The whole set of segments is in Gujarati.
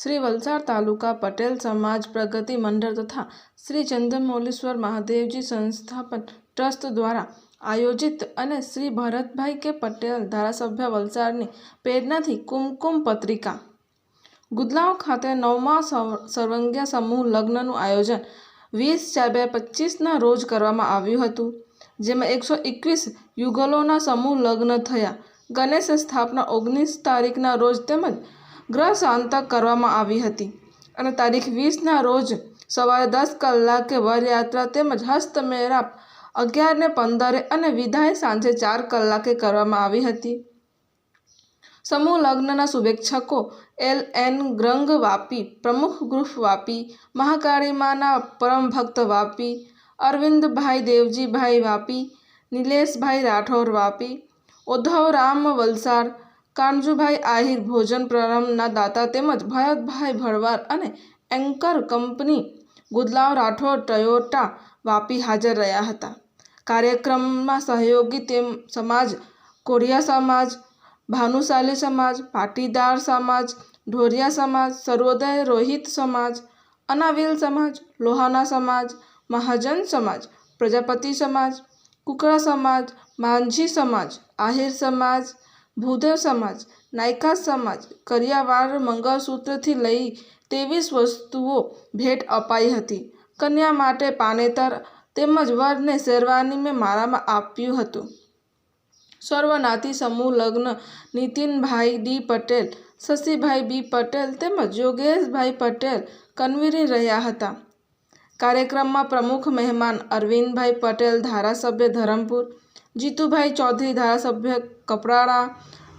શ્રી વલસાડ તાલુકા પટેલ સમાજ પ્રગતિ મંડળ તથા શ્રી ચંદ્રમૌલીશ્વર મહાદેવજી સંસ્થાપન ટ્રસ્ટ દ્વારા આયોજિત અને શ્રી ભરતભાઈ કે પટેલ ધારાસભ્ય વલસાડની પ્રેરણાથી કુમકુમ પત્રિકા. ગુદલાવ ખાતે નવમા સર્વજ્ઞ સમૂહ લગ્નનું આયોજન વીસ ચાર બે પચીસના રોજ કરવામાં આવ્યું હતું, જેમાં એકસો એકવીસ યુગલોના સમૂહ લગ્ન થયા. ગણેશ સ્થાપના ઓગણીસ તારીખના રોજ તેમજ ગ્રહ શાંતક કરવામાં આવી હતી. અને તારીખ વીસના રોજ સવારે દસ કલાકે વરયાત્રા તેમજ હસ્તમેરાપ અગિયારને પંદરે અને વિદાય સાંજે ચાર કલાકે કરવામાં આવી હતી. સમૂહ લગ્નના શુભેચ્છકો એલ એન ગ્રંગ વાપી, પ્રમુખ ગ્રુપ વાપી, મહાકાળીમાના પરમ ભક્ત વાપી, અરવિંદભાઈ દેવજીભાઈ વાપી, નિલેશભાઈ રાઠોર વાપી ઉદ્ધવરામ વલસાડ કાનજુભાઈ આહિર ભોજન પ્રારંભના દાતા તેમજ ભરતભાઈ ભરવાડ અને anchor company Gudlav Rathod Toyota Vapi હાજર રહ્યા હતા. કાર્યક્રમમાં સહયોગી તેમ સમાજ, કોરિયા સમાજ, ભાનુશાલી સમાજ, પાટીદાર સમાજ, ઢોરિયા સમાજ, સર્વોદય રોહિત સમાજ, અનાવિલ સમાજ, લોહાના સમાજ, મહાજન સમાજ, પ્રજાપતિ સમાજ, કુકરા સમાજ માંઝી સમાજ, આહિર સમાજ ભૂદેવ સમાજ, નાયકા સમાજ કરિયાવાડ મંગળસૂત્રથી લઈ ત્રેવીસ વસ્તુઓ ભેટ અપાઈ હતી. કન્યા માટે પાનેતર તેમજ વરને શેરવાની મેં મારામાં આપ્યું હતું. સર્વનાથી સમૂહ લગ્ન, નીતિનભાઈ ડી પટેલ, શશીભાઈ બી પટેલ તેમજ યોગેશભાઈ પટેલ કન્વીરી રહ્યા હતા. કાર્યક્રમમાં પ્રમુખ મહેમાન અરવિંદભાઈ પટેલ, ધારાસભ્ય ધરમપુર જીતુભાઈ ચૌધરી ધારાસભ્ય કપરાડા,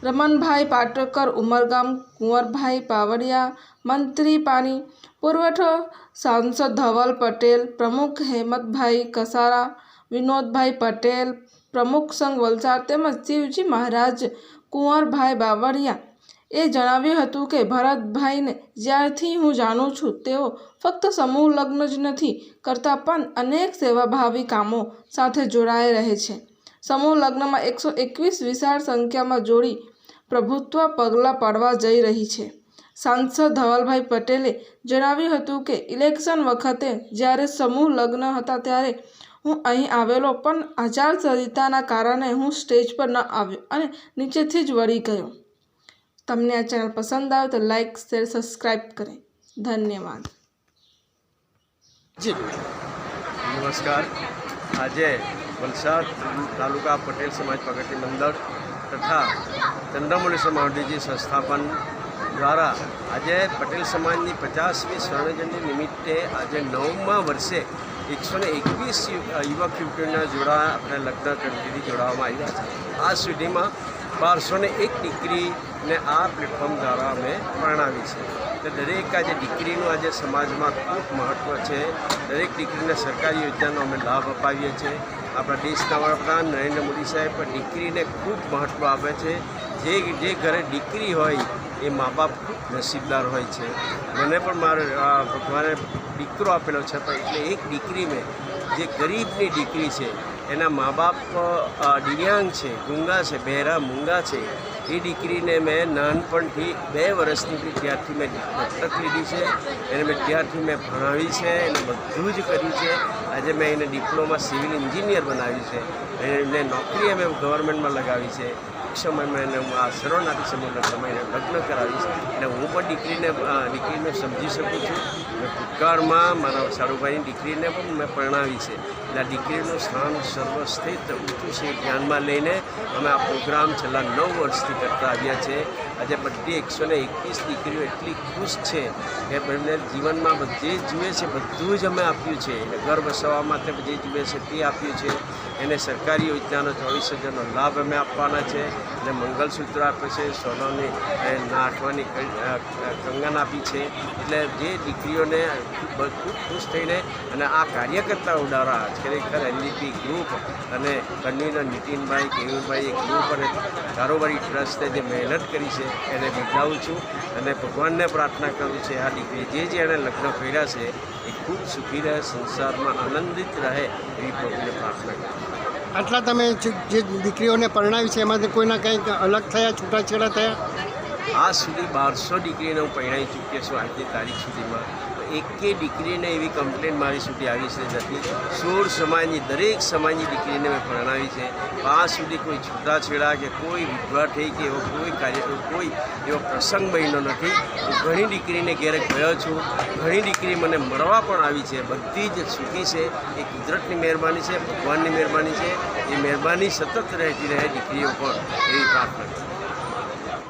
રમણભાઈ પાટકર, ઉમરગામ, કુંવરભાઈ પાવડિયા, મંત્રી પાણી પુરવઠો સાંસદ ધવલ પટેલ, પ્રમુખ હેમંતભાઈ કસારા, વિનોદભાઈ પટેલ, પ્રમુખ સંઘ વલસાડ તેમજ શિવજી મહારાજ, કુંવરભાઈ બાવળિયા. એ જણાવ્યું હતું કે, ભરતભાઈને જ્યારથી હું જાણું છું, તેઓ ફક્ત સમૂહ લગ્ન જ નથી કરતા, પણ અનેક સેવાભાવી કામો સાથે જોડાઈ રહે છે. સમૂહ લગ્નમાં એકસો એકવીસ વિશાળ સંખ્યામાં જોડી પ્રભુત્વ પગલાં પાડવા જઈ રહી છે. સાંસદ ધવલભાઈ પટેલે જણાવ્યું હતું કે, ઇલેક્શન વખતે જ્યારે સમૂહ લગ્ન હતા ત્યારે હું અહીં આવેલો, પણ આચારસંહિતાના કારણે હું સ્ટેજ પર ન આવ્યો અને નીચેથી જ વળી ગયો. તમને આ ચેનલ પસંદ આવે તો લાઈક, શેર સબસ્ક્રાઈબ કરે. ધન્યવાદ. નમસ્કાર. આજે વલસાડ તાલુકા પટેલ સમાજ પ્રગતિ મંડળ તથા ચંદ્રમૌલી સમાધિજી સંસ્થાપન દ્વારા આજે પટેલ સમાજની પચાસમી સ્વર્ણજયંતિ નિમિત્તે આજે નવમા વર્ષે એકસો ને એકવીસ યુવક યુવતીઓના જોડા આપણે લગ્ન કરતીથી જોડાવવામાં આવ્યા છે. આ સુધીમાં બારસો ને એક દીકરીને આ પ્લેટફોર્મ દ્વારા અમે પરણાવી છે. તો દરેક આજે દીકરીનું આજે સમાજમાં ખૂબ મહત્ત્વ છે. દરેક દીકરીને સરકારી યોજનાનો અમે લાભ અપાવીએ છીએ. આપણા દેશના વડાપ્રધાન નરેન્દ્ર મોદી સાહેબ પણ દીકરીને ખૂબ મહત્ત્વ આપે છે. જે જે ઘરે દીકરી હોય એ મા બાપ ખૂબ નસીબદાર હોય છે. મને પણ મારે મારે દીકરો આપેલો છે પણ એટલે એક દીકરી મેં, જે ગરીબની દીકરી છે, એના મા બાપ દિવ્યાંગ છે, ગુંગા છે, બહેરા, મૂંગા છે એ દીકરીને મેં નાનપણથી બે વર્ષની ત્યારથી મેં દત્તક લીધી છે. એને મેં ત્યારથી મેં ભણાવી છે, એને બધું જ કર્યું છે. આજે મેં એને ડિપ્લોમા સિવિલ એન્જિનિયર બનાવી છે. એને નોકરી અમે ગવર્મેન્ટમાં લગાવી છે. સમયમાં એને આ સર્વનાથી સમયના સમયને લગ્ન કરાવીશ એટલે હું પણ દીકરીને દીકરીને સમજી શકું છું મેં ભૂતકાળમાં મારા સારુભાઈની દીકરીને પણ મેં પરણાવી છે. એટલે આ દીકરીનું સ્થાન સર્વસ્થિત ઊંચું છે ધ્યાનમાં લઈને અમે આ પ્રોગ્રામ છેલ્લા નવ વર્ષથી કરતા આવ્યા છે. આજે બધી એકસો ને એકવીસ દીકરીઓ એટલી ખુશ છે કે એમને જીવનમાં જે જુએ છે, બધું જ અમે આપ્યું છે. એટલે ઘર વસાવવા માટે જે જુએ છે, તે આપ્યું છે. એને સરકારી યોજનાનો ચોવીસ હજારનો લાભ અમે આપવાના છે અને મંગલસૂત્ર આપે છે, સોનાની નાખવાની કંગન આપી છે એટલે જે દીકરીઓને ખૂબ ખુશ થઈને અને આ કાર્યકર્તાઓ દ્વારા ખરેખર એનડીપી ગ્રુપ અને કન્વીનર નીતિનભાઈ કેયુરભાઈ ગ્રુપ અને કારોબારી ટ્રસ્ટે જે મહેનત કરી છે, એને બિરદાવું છું અને ભગવાનને પ્રાર્થના કરું છે આ દીકરી જે જે એણે લગ્ન કર્યા છે, એ ખૂબ સુખી રહે, સંસારમાં આનંદિત રહે, એવી પ્રભુને પ્રાર્થના કરું. આટલા તમે જે દીકરીઓને પરણાવી છે, એમાંથી કોઈના કંઈક અલગ થયા, છૂટાછેડા થયા? આ સુધી બારસો દીકરીને હું પરણાવી ચૂક્યો છું આજની તારીખ સુધીમાં. એકે દીકરીને એવી કમ્પ્લેન મારી સુધી આવી છે નથી સોળ સમાજની દરેક સમાજની દીકરીને મેં પરણાવી છે. આ સુધી કોઈ છૂટાછેડા કે કોઈ વિધવા થઈ કે એવો કોઈ કાર્ય કોઈ એવો પ્રસંગ બન્યો નથી. હું ઘણી દીકરીને ઘેરે ગયો છું. ઘણી દીકરી મને મળવા પણ આવી છે. બધી જ સુખી છે. એ કુદરતની મહેરબાની છે, ભગવાનની મહેરબાની છે. એ મહેરબાની સતત રહેતી રહે દીકરીઓ પણ એવી પ્રાર્થના